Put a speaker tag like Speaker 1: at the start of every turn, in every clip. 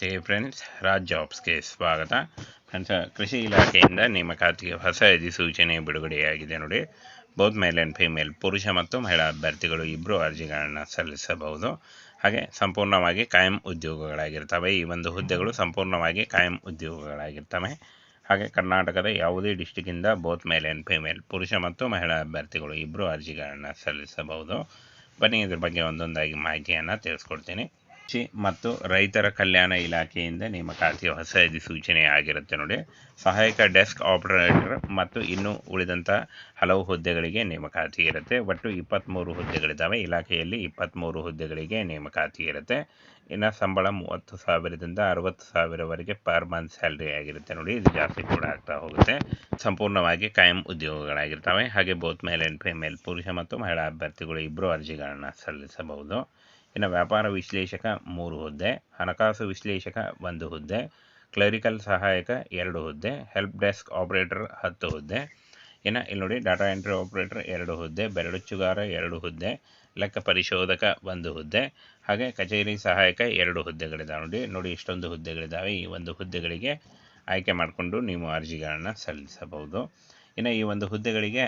Speaker 1: ನಮಸ್ತೆ ಫ್ರೆಂಡ್ಸ್ ರಾಜ್ ಜಾಬ್ಸ್ಗೆ ಸ್ವಾಗತ. ಫ್ರೆಂಡ್ಸ್, ಕೃಷಿ ಇಲಾಖೆಯಿಂದ ನೇಮಕಾತಿಗೆ ಹೊಸ ಅಧಿಸೂಚನೆ ಬಿಡುಗಡೆಯಾಗಿದೆ ನೋಡಿ. ಬೋತ್ ಮೇಲ್ ಆ್ಯಂಡ್ ಫಿಮೇಲ್ ಪುರುಷ ಮತ್ತು ಮಹಿಳಾ ಅಭ್ಯರ್ಥಿಗಳು ಇಬ್ಬರು ಅರ್ಜಿಗಳನ್ನು ಸಲ್ಲಿಸಬಹುದು. ಹಾಗೆ ಸಂಪೂರ್ಣವಾಗಿ ಕಾಯಂ ಉದ್ಯೋಗಗಳಾಗಿರ್ತವೆ. ಈ ಒಂದು ಹುದ್ದೆಗಳು ಸಂಪೂರ್ಣವಾಗಿ ಕಾಯಂ ಉದ್ಯೋಗಗಳಾಗಿರ್ತವೆ. ಹಾಗೆ ಕರ್ನಾಟಕದ ಯಾವುದೇ ಡಿಸ್ಟಿಕ್ಕಿಂದ ಬೋತ್ ಮೇಲ್ ಆ್ಯಂಡ್ ಫಿಮೇಲ್ ಪುರುಷ ಮತ್ತು ಮಹಿಳಾ ಅಭ್ಯರ್ಥಿಗಳು ಇಬ್ಬರು ಅರ್ಜಿಗಳನ್ನು ಸಲ್ಲಿಸಬಹುದು. ಬನ್ನಿ ಇದ್ರ ಬಗ್ಗೆ ಒಂದೊಂದಾಗಿ ಮಾಹಿತಿಯನ್ನು ತಿಳಿಸ್ಕೊಡ್ತೀನಿ. ಕೃಷಿ ಮತ್ತು ರೈತರ ಕಲ್ಯಾಣ ಇಲಾಖೆಯಿಂದ ನೇಮಕಾತಿ ಹೊಸ ಅಧಿಸೂಚನೆ ಆಗಿರುತ್ತೆ ನೋಡಿ. ಸಹಾಯಕ ಡೆಸ್ಕ್ ಆಪರೇಟರ್ ಮತ್ತು ಇನ್ನೂ ಉಳಿದಂಥ ಹಲವು ಹುದ್ದೆಗಳಿಗೆ ನೇಮಕಾತಿ ಇರುತ್ತೆ. ಒಟ್ಟು ಇಪ್ಪತ್ತ್ಮೂರು ಹುದ್ದೆಗಳಿದ್ದಾವೆ. ಇಲಾಖೆಯಲ್ಲಿ ಇಪ್ಪತ್ತ್ಮೂರು ಹುದ್ದೆಗಳಿಗೆ ನೇಮಕಾತಿ ಇರುತ್ತೆ. ಇನ್ನು ಸಂಬಳ ಮೂವತ್ತು ಸಾವಿರದಿಂದ ಅರವತ್ತು ಸಾವಿರವರೆಗೆ ಪರ್ ಮಂತ್ ಸ್ಯಾಲ್ರಿ ಆಗಿರುತ್ತೆ ನೋಡಿ. ಇದು ಜಾಸ್ತಿ ಕೂಡ ಆಗ್ತಾ ಹೋಗುತ್ತೆ. ಸಂಪೂರ್ಣವಾಗಿ ಕಾಯಂ ಉದ್ಯೋಗಗಳಾಗಿರ್ತವೆ. ಹಾಗೆ ಬೋತ್ ಮೇಲ್ ಆ್ಯಂಡ್ ಫಿಮೇಲ್ ಪುರುಷ ಮತ್ತು ಮಹಿಳಾ ಅಭ್ಯರ್ಥಿಗಳು ಇಬ್ಬರು ಅರ್ಜಿಗಳನ್ನು ಸಲ್ಲಿಸಬಹುದು. ಇನ್ನು ವ್ಯಾಪಾರ ವಿಶ್ಲೇಷಕ ಮೂರು ಹುದ್ದೆ, ಹಣಕಾಸು ವಿಶ್ಲೇಷಕ ಒಂದು ಹುದ್ದೆ, ಕ್ಲರಿಕಲ್ ಸಹಾಯಕ ಎರಡು ಹುದ್ದೆ, ಹೆಲ್ಪ್ ಡೆಸ್ಕ್ ಆಪರೇಟರ್ ಹತ್ತು ಹುದ್ದೆ. ಇನ್ನು ಇಲ್ಲಿ ನೋಡಿ ಡಾಟಾ ಎಂಟ್ರಿ ಆಪರೇಟರ್ ಎರಡು ಹುದ್ದೆ ಬೆರಳುಚ್ಚುಗಾರ ಎರಡು ಹುದ್ದೆ, ಲೆಕ್ಕ ಪರಿಶೋಧಕ ಒಂದು ಹುದ್ದೆ, ಹಾಗೆ ಕಚೇರಿ ಸಹಾಯಕ ಎರಡು ಹುದ್ದೆಗಳಿದ್ದಾವೆ ನೋಡಿ ನೋಡಿ ಇಷ್ಟೊಂದು ಹುದ್ದೆಗಳಿದ್ದಾವೆ ಈ ಒಂದು ಹುದ್ದೆಗಳಿಗೆ ಆಯ್ಕೆ ಮಾಡಿಕೊಂಡು ನೀವು ಅರ್ಜಿಗಳನ್ನು ಸಲ್ಲಿಸಬಹುದು. ಇನ್ನು ಈ ಒಂದು ಹುದ್ದೆಗಳಿಗೆ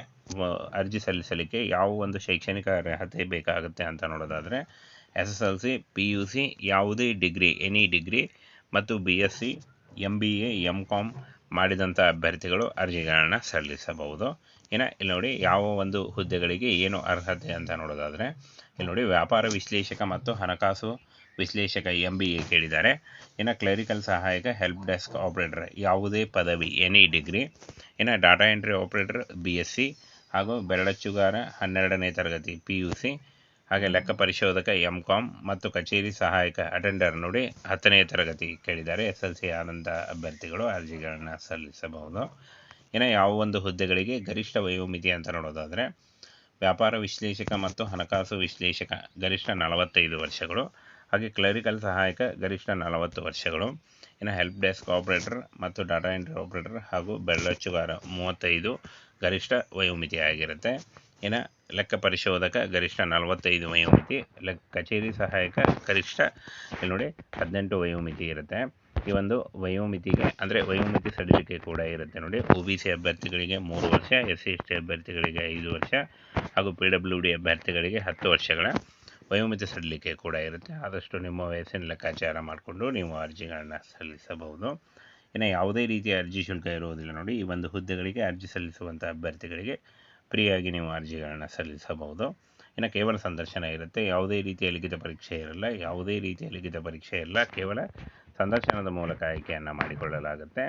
Speaker 1: ಅರ್ಜಿ ಸಲ್ಲಿಸಲಿಕ್ಕೆ ಯಾವ ಒಂದು ಶೈಕ್ಷಣಿಕ ಅರ್ಹತೆ ಬೇಕಾಗುತ್ತೆ ಅಂತ ನೋಡೋದಾದರೆ S S L C P U C ಯಾವುದೇ ಡಿಗ್ರಿ, ಎನಿ ಡಿಗ್ರಿ ಮತ್ತು B S C M B A M com ಮಾಡಿದಂಥ ಅಭ್ಯರ್ಥಿಗಳು ಅರ್ಜಿಗಳನ್ನು ಸಲ್ಲಿಸಬಹುದು. ಇನ್ನು ಇಲ್ಲಿ ನೋಡಿ ಯಾವ ಒಂದು ಹುದ್ದೆಗಳಿಗೆ ಏನು ಅರ್ಹತೆ ಅಂತ ನೋಡೋದಾದರೆ, ಇಲ್ಲಿ ನೋಡಿ ವ್ಯಾಪಾರ ವಿಶ್ಲೇಷಕ ಮತ್ತು ಹಣಕಾಸು ವಿಶ್ಲೇಷಕ ಎಂ ಬಿ ಎ ಕೇಳಿದ್ದಾರೆ. ಇನ್ನು ಕ್ಲರಿಕಲ್ ಸಹಾಯಕ, ಹೆಲ್ಪ್ ಡೆಸ್ಕ್ ಆಪರೇಟರ್, ಯಾವುದೇ ಪದವಿ, ಎನಿ ಡಿಗ್ರಿ. ಇನ್ನು data entry operator B S C ಹಾಗೂ ಬೆರಳಚ್ಚುಗಾರ, ಹನ್ನೆರಡನೇ ತರಗತಿ ಪಿ ಯು ಸಿ ಹಾಗೆ ಲೆಕ್ಕ ಪರಿಶೋಧಕ ಎಂ ಕಾಮ್ ಮತ್ತು ಕಚೇರಿ ಸಹಾಯಕ ಅಟೆಂಡರ್ ನೋಡಿ ಹತ್ತನೇ ತರಗತಿ ಕೇಳಿದ್ದಾರೆ. ಎಸ್ ಎಲ್ ಸಿ ಆನಂದ ಅಭ್ಯರ್ಥಿಗಳು ಅರ್ಜಿಗಳನ್ನು ಸಲ್ಲಿಸಬಹುದು. ಇನ್ನು ಯಾವ ಒಂದು ಹುದ್ದೆಗಳಿಗೆ ಗರಿಷ್ಠ ವಯೋಮಿತಿ ಅಂತ ನೋಡೋದಾದರೆ, ವ್ಯಾಪಾರ ವಿಶ್ಲೇಷಕ ಮತ್ತು ಹಣಕಾಸು ವಿಶ್ಲೇಷಕ ಗರಿಷ್ಠ ನಲವತ್ತೈದು ವರ್ಷಗಳು, ಹಾಗೆ ಕ್ಲರಿಕಲ್ ಸಹಾಯಕ ಗರಿಷ್ಠ ನಲವತ್ತು ವರ್ಷಗಳು, ಇನ್ನು ಹೆಲ್ಪ್ ಡೆಸ್ಕ್ ಆಪರೇಟರ್ ಮತ್ತು ಡಾಟಾ ಎಂಟ್ರಿ ಆಪರೇಟರ್ ಹಾಗೂ ಬೆಳ್ಳಚ್ಚುಗಾರ ಮೂವತ್ತೈದು ಗರಿಷ್ಠ ವಯೋಮಿತಿ ಆಗಿರುತ್ತೆ. ಇನ್ನು ಲೆಕ್ಕ ಪರಿಶೋಧಕ ಗರಿಷ್ಠ ನಲವತ್ತೈದು ವಯೋಮಿತಿ ಲೆಕ್ ಕಚೇರಿ ಸಹಾಯಕ ಗರಿಷ್ಠ ಇಲ್ಲಿ ನೋಡಿ ಹದಿನೆಂಟು ವಯೋಮಿತಿ ಇರುತ್ತೆ. ಈ ಒಂದು ವಯೋಮಿತಿಗೆ ಅಂದರೆ ವಯೋಮಿತಿ ಸರ್ಟಿಫಿಕೇಟ್ ಕೂಡ ಇರುತ್ತೆ ನೋಡಿ. ಒ ಬಿ ಸಿ ಅಭ್ಯರ್ಥಿಗಳಿಗೆ ಮೂರು ವರ್ಷ, ಎಸ್ ಸಿ ಎಸ್ ಟಿ ಅಭ್ಯರ್ಥಿಗಳಿಗೆ ಐದು ವರ್ಷ ಹಾಗೂ ಪಿ ಡಬ್ಲ್ಯೂ ಡಿ ಅಭ್ಯರ್ಥಿಗಳಿಗೆ ಹತ್ತು ವರ್ಷಗಳ ವಯೋಮಿತಿ ಸಡಿಲಿಕೆ ಕೂಡ ಇರುತ್ತೆ. ಆದಷ್ಟು ನಿಮ್ಮ ವಯಸ್ಸಿನ ಲೆಕ್ಕಾಚಾರ ಮಾಡಿಕೊಂಡು ನೀವು ಅರ್ಜಿಗಳನ್ನು ಸಲ್ಲಿಸಬಹುದು. ಇನ್ನು ಯಾವುದೇ ರೀತಿಯ ಅರ್ಜಿ ಶುಲ್ಕ ಇರುವುದಿಲ್ಲ ನೋಡಿ. ಈ ಒಂದು ಹುದ್ದೆಗಳಿಗೆ ಅರ್ಜಿ ಸಲ್ಲಿಸುವಂಥ ಅಭ್ಯರ್ಥಿಗಳಿಗೆ ಫ್ರೀಯಾಗಿ ನೀವು ಅರ್ಜಿಗಳನ್ನು ಸಲ್ಲಿಸಬಹುದು. ಇನ್ನು ಕೇವಲ ಸಂದರ್ಶನ ಇರುತ್ತೆ. ಯಾವುದೇ ರೀತಿಯ ಲಿಖಿತ ಪರೀಕ್ಷೆ ಇರಲ್ಲ. ಯಾವುದೇ ರೀತಿಯ ಲಿಖಿತ ಪರೀಕ್ಷೆ ಇಲ್ಲ. ಕೇವಲ ಸಂದರ್ಶನದ ಮೂಲಕ ಆಯ್ಕೆಯನ್ನು ಮಾಡಿಕೊಳ್ಳಲಾಗುತ್ತೆ.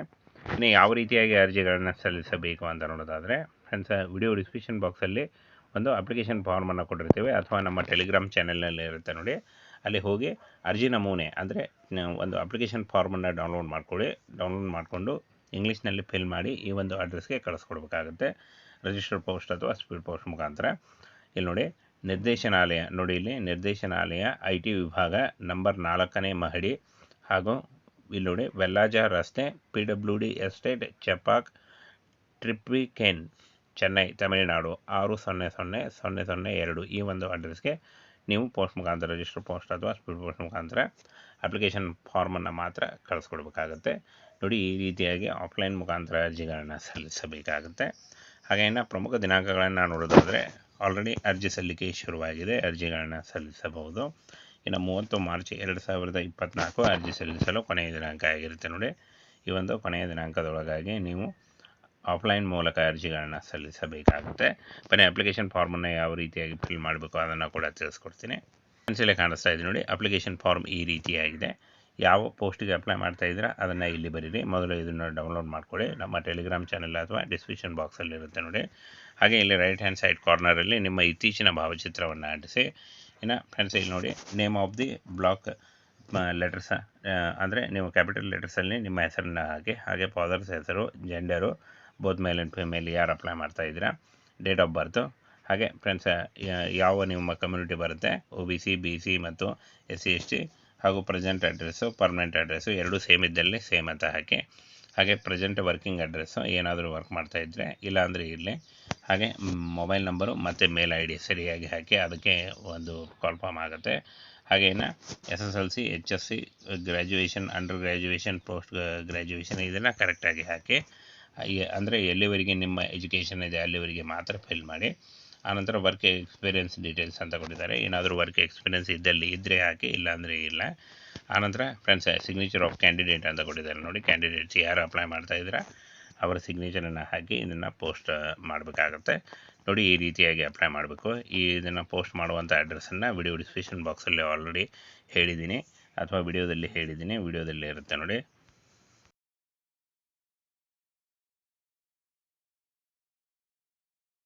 Speaker 1: ಇನ್ನು ಯಾವ ರೀತಿಯಾಗಿ ಅರ್ಜಿಗಳನ್ನು ಸಲ್ಲಿಸಬೇಕು ಅಂತ ನೋಡೋದಾದರೆ ಫ್ರೆಂಡ್ಸ್ ವಿಡಿಯೋ ಡಿಸ್ಕ್ರಿಪ್ಷನ್ ಬಾಕ್ಸಲ್ಲಿ ಒಂದು ಅಪ್ಲಿಕೇಶನ್ ಫಾರ್ಮನ್ನು ಕೊಟ್ಟಿರ್ತೀವಿ ಅಥವಾ ನಮ್ಮ ಟೆಲಿಗ್ರಾಮ್ ಚಾನೆಲ್ನಲ್ಲಿ ಇರುತ್ತೆ ನೋಡಿ. ಅಲ್ಲಿ ಹೋಗಿ ಅರ್ಜಿ ನಮೂನೆ ಅಂದರೆ ಒಂದು ಅಪ್ಲಿಕೇಶನ್ ಫಾರ್ಮನ್ನು ಡೌನ್ಲೋಡ್ ಮಾಡ್ಕೊಳ್ಳಿ. ಡೌನ್ಲೋಡ್ ಮಾಡಿಕೊಂಡು ಇಂಗ್ಲೀಷ್ನಲ್ಲಿ ಫಿಲ್ ಮಾಡಿ ಈ ಒಂದು ಅಡ್ರೆಸ್ಗೆ ಕಳಿಸ್ಕೊಡ್ಬೇಕಾಗುತ್ತೆ. ರಿಜಿಸ್ಟರ್ ಪೋಸ್ಟ್ ಅಥವಾ ಸ್ಪೀಡ್ ಪೋಸ್ಟ್ ಮುಖಾಂತರ. ಇಲ್ಲಿ ನೋಡಿ, ನಿರ್ದೇಶನಾಲಯ, ನೋಡಿ ಇಲ್ಲಿ, ನಿರ್ದೇಶನಾಲಯ ಐ ಟಿ ವಿಭಾಗ ನಂಬರ್ ನಾಲ್ಕನೇ ಮಹಡಿ. ಹಾಗೂ ಇಲ್ಲಿ ನೋಡಿ ವೆಲ್ಲಾಜ ರಸ್ತೆ P W D estate Chepauk Triplicane Chennai Tamil Nadu ಆರು ಸೊನ್ನೆ ಸೊನ್ನೆ ಸೊನ್ನೆ ಸೊನ್ನೆ ಎರಡು ಈ ಒಂದು ಅಡ್ರೆಸ್ಗೆ ನೀವು ಪೋಸ್ಟ್ ಮುಖಾಂತರ ರಿಜಿಸ್ಟರ್ ಪೋಸ್ಟ್ ಅಥವಾ ಸ್ಪೀಡ್ ಪೋಸ್ಟ್ ಮುಖಾಂತರ ಅಪ್ಲಿಕೇಶನ್ ಫಾರ್ಮನ್ನು ಮಾತ್ರ ಕಳಿಸ್ಕೊಡ್ಬೇಕಾಗತ್ತೆ. ನೋಡಿ ಈ ರೀತಿಯಾಗಿ ಆಫ್ಲೈನ್ ಮುಖಾಂತರ ಅರ್ಜಿಗಳನ್ನು ಸಲ್ಲಿಸಬೇಕಾಗುತ್ತೆ. ಹಾಗೆ ಇನ್ನು ಪ್ರಮುಖ ದಿನಾಂಕಗಳನ್ನು ನೋಡೋದಾದರೆ ಆಲ್ರೆಡಿ ಅರ್ಜಿ ಸಲ್ಲಿಕೆ ಶುರುವಾಗಿದೆ, ಅರ್ಜಿಗಳನ್ನು ಸಲ್ಲಿಸಬಹುದು. ಇನ್ನು ಮೂವತ್ತು ಮಾರ್ಚ್ ಎರಡು ಸಾವಿರದ ಇಪ್ಪತ್ತ್ನಾಲ್ಕು ಅರ್ಜಿ ಸಲ್ಲಿಸಲು ಕೊನೆಯ ದಿನಾಂಕ ಆಗಿರುತ್ತೆ ನೋಡಿ. ಈ ಒಂದು ಕೊನೆಯ ದಿನಾಂಕದೊಳಗಾಗಿ ನೀವು ಆಫ್ಲೈನ್ ಮೂಲಕ ಅರ್ಜಿಗಳನ್ನು ಸಲ್ಲಿಸಬೇಕಾಗುತ್ತೆ. ಬನ್ನಿ ಅಪ್ಲಿಕೇಶನ್ ಫಾರ್ಮನ್ನು ಯಾವ ರೀತಿಯಾಗಿ ಫಿಲ್ ಮಾಡಬೇಕು ಅದನ್ನು ಕೂಡ ತಿಳಿಸ್ಕೊಡ್ತೀನಿ. ಪೆನ್ಸಿಲೇ ಕಾಣಿಸ್ತಾ ಇದೆ ನೋಡಿ ಅಪ್ಲಿಕೇಶನ್ ಫಾರ್ಮ್ ಈ ರೀತಿಯಾಗಿದೆ. ಯಾವ ಪೋಸ್ಟಿಗೆ ಅಪ್ಲೈ ಮಾಡ್ತಾ ಇದ್ದೀರಾ, ಅದನ್ನು ಇಲ್ಲಿ ಬರೀರಿ. ಮೊದಲು ಇದನ್ನು ಡೌನ್ಲೋಡ್ ಮಾಡ್ಕೊಳ್ಳಿ. ನಮ್ಮ ಟೆಲಿಗ್ರಾಮ್ ಚಾನೆಲ್ ಅಥವಾ ಡಿಸ್ಕ್ರಿಪ್ಷನ್ ಬಾಕ್ಸಲ್ಲಿ ಇರುತ್ತೆ ನೋಡಿ. ಹಾಗೆ ಇಲ್ಲಿ ರೈಟ್ ಹ್ಯಾಂಡ್ ಸೈಡ್ ಕಾರ್ನರಲ್ಲಿ ನಿಮ್ಮ ಇತ್ತೀಚಿನ ಭಾವಚಿತ್ರವನ್ನು ಅಂಟಿಸಿ. ಇನ್ನು ಫ್ರೆಂಡ್ಸ್ ಇಲ್ಲಿ ನೋಡಿ name of the block letters ಅಂದರೆ ನೀವು ಕ್ಯಾಪಿಟಲ್ ಲೆಟರ್ಸಲ್ಲಿ ನಿಮ್ಮ ಹೆಸರನ್ನ ಹಾಕಿ. ಹಾಗೆ ಫಾದರ್ಸ್ ಹೆಸರು gender both male and female ಯಾರು ಅಪ್ಲೈ ಮಾಡ್ತಾ ಇದ್ದೀರಾ ಡೇಟ್ ಆಫ್ ಬರ್ತು ಹಾಗೆ ಫ್ರೆಂಡ್ಸ್ ಯಾವ ನಿಮ್ಮ ಕಮ್ಯುನಿಟಿ ಬರುತ್ತೆ O B C B C ಮತ್ತು ಎಸ್ ಸಿ ಎಸ್ ಟಿ ಹಾಗೂ ಪ್ರೆಸೆಂಟ್ ಅಡ್ರೆಸ್ಸು ಪರ್ಮನೆಂಟ್ ಅಡ್ರೆಸ್ಸು ಎರಡೂ ಸೇಮ್ ಇದ್ದಲ್ಲಿ ಸೇಮ್ ಅಂತ ಹಾಕಿ. ಹಾಗೆ ಪ್ರೆಸೆಂಟ್ ವರ್ಕಿಂಗ್ ಅಡ್ರೆಸ್ಸು ಏನಾದರೂ ವರ್ಕ್ ಮಾಡ್ತಾ ಇದ್ದರೆ ಇಲ್ಲಾಂದರೆ ಇರಲಿ. ಹಾಗೆ ಮೊಬೈಲ್ ನಂಬರು ಮತ್ತು ಮೇಲ್ ಐ ಡಿ ಸರಿಯಾಗಿ ಹಾಕಿ ಅದಕ್ಕೆ ಒಂದು ಕಾಲ್ ಫಾರ್ಮ್ ಆಗುತ್ತೆ. ಹಾಗೇನ S S L C H S C graduation under graduation post graduation ಇದನ್ನು ಕರೆಕ್ಟಾಗಿ ಹಾಕಿ, ಅಂದರೆ ಎಲ್ಲಿವರೆಗೆ ನಿಮ್ಮ ಎಜುಕೇಷನ್ ಇದೆ ಅಲ್ಲಿವರೆಗೆ ಮಾತ್ರ ಫಿಲ್ ಮಾಡಿ. ಆನಂತರ ವರ್ಕ್ ಎಕ್ಸ್ಪೀರಿಯನ್ಸ್ ಡೀಟೇಲ್ಸ್ ಅಂತ ಕೊಟ್ಟಿದ್ದಾರೆ. ಏನಾದರೂ ವರ್ಕ್ ಎಕ್ಸ್ಪೀರಿಯೆನ್ಸ್ ಇದ್ದಲ್ಲಿ ಇದ್ದರೆ ಹಾಕಿ, ಇಲ್ಲಾಂದರೆ ಇಲ್ಲ. ಆನಂತರ ಫ್ರೆಂಡ್ಸ್ ಸಿಗ್ನೇಚರ್ ಆಫ್ ಕ್ಯಾಂಡಿಡೇಟ್ ಅಂತ ಕೊಟ್ಟಿದ್ದಾರೆ ನೋಡಿ. ಕ್ಯಾಂಡಿಡೇಟ್ಸ್ ಯಾರು ಅಪ್ಲೈ ಮಾಡ್ತಾ ಇದ್ದೀರಾ? ಅವರ ಸಿಗ್ನೇಚರನ್ನು ಹಾಕಿ ಇದನ್ನು ಪೋಸ್ಟ್ ಮಾಡಬೇಕಾಗುತ್ತೆ. ನೋಡಿ, ಈ ರೀತಿಯಾಗಿ ಅಪ್ಲೈ ಮಾಡಬೇಕು. ಈ ಇದನ್ನು ಪೋಸ್ಟ್ ಮಾಡುವಂಥ ಅಡ್ರೆಸ್ಸನ್ನು ವಿಡಿಯೋ ಡಿಸ್ಕ್ರಿಪ್ಷನ್ ಬಾಕ್ಸಲ್ಲಿ ಆಲ್ರೆಡಿ ಹೇಳಿದ್ದೀನಿ. ಅಥವಾ ವಿಡಿಯೋದಲ್ಲಿ ಹೇಳಿದ್ದೀನಿ. ವಿಡಿಯೋದಲ್ಲಿ ಇರುತ್ತೆ ನೋಡಿ.